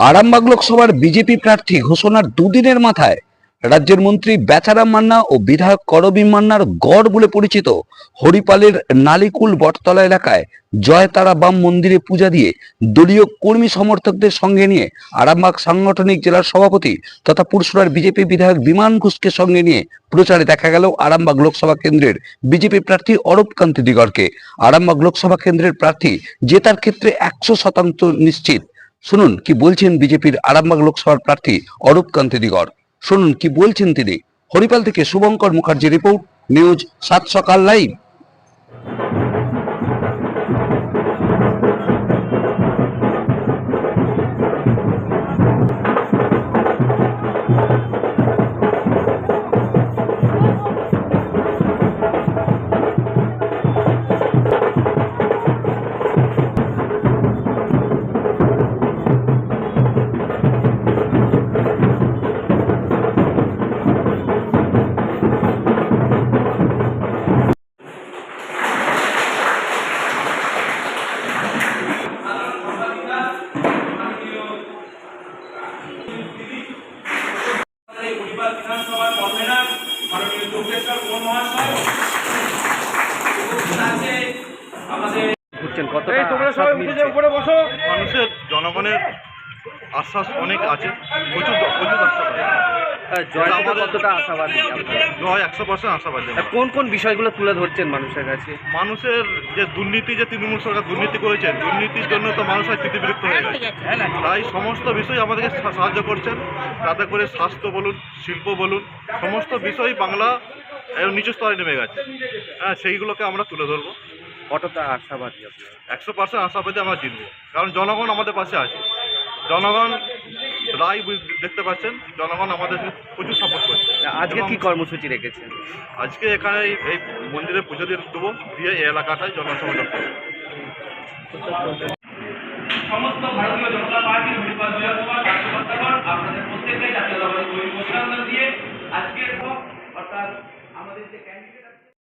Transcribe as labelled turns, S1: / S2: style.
S1: আরামবাগ লোকসভার বিজেপি প্রার্থী ঘোষণার দুদিনের মাথায় রাজ্যের মন্ত্রী বেচারাম মান্না ও বিধায়ক করবী মান্নার গড় বলে পরিচিত হরিপালের নালিকুল বটতলা এলাকায় জয়তারা বাম মন্দিরে পূজা দিয়ে দলীয় কর্মী সমর্থকদের সঙ্গে নিয়ে আরামবাগ সাংগঠনিক জেলার সভাপতি তথা পুরসুরার বিজেপি বিধায়ক বিমান ঘোষকে সঙ্গে নিয়ে প্রচারে দেখা গেল আরামবাগ লোকসভা কেন্দ্রের বিজেপি প্রার্থী অরূপ কান্তি দিগরকে আরামবাগ লোকসভা কেন্দ্রের প্রার্থী জেতার ক্ষেত্রে একশো শতাংশ নিশ্চিত। শুনুন, কি বলছেন বিজেপির আরামবাগ লোকসভার প্রার্থী অরূপ কান্তি দিগর শুনুন, কি বলছেন তিনি? হরিপাল থেকে শুভঙ্কর মুখার্জি রিপোর্ট, নিউজ সাত সকাল লাইভ।
S2: বিধানসভার কনভেনার মাননীয় যোগেশ্বর কোন মহাশয়। আছে আমাদের
S3: ঘুরছেন কতটা
S2: এই তোমরা
S3: আশ্বাস
S2: সবাই
S3: মিলছে?
S2: উঠে উপরে বসো।
S4: মানুষের জনগণের আশ্বাস অনেক আছে। প্রচুর প্রচুর আশ্বাস
S3: হ্যাঁ, জয় থেকে কতটা আশাবাদী?
S4: নয় একশো পার্সেন্ট আশাবাদী
S3: আর কোন কোন বিষয়গুলো তুলে ধরছেন মানুষের কাছে?
S4: মানুষের যে দুর্নীতি যে তৃণমূল সরকার দুর্নীতি করেছে দুর্নীতির জন্য তো মানুষ স্থিতিবিরক্ত হয়ে গেছে। তাই সমস্ত বিষয় আমাদেরকে সা- সাহায্য করছেন। তাতে করে স্বাস্থ্য বলুন শিল্প বলুন সমস্ত বিষয় বাংলা এর নিচু স্তরে নেমে গেছে। হ্যাঁ সেইগুলোকে আমরা তুলে ধরবো।
S3: কতটা আশাবাদী
S4: একশো পার্সেন্ট আশাবাদী আমরা জিতবো। কারণ জনগণ আমাদের পাশে আছে। জনগণ রায় বুঝ- দেখতে পাচ্ছেন জনগণ আমাদের প্রচুর সাপোর্ট করছে।
S3: আজকে কি কর্মসূচি রেখেছেন?
S4: আজকে এখানে এই- এই মন্দিরে পুজো দিয়ে দেবো দিয়ে এই এলাকাটায় জনসংযোগ করব।
S2: সমস্ত ভারতীয় জনতা পার্টি হরিপাল বিধানসভা কার্যকর্তাগণ আপনাদের কর্মী অভিনন্দন দিয়ে আজকের অর্থাৎ আমাদের যে ক্যান্ডিডেট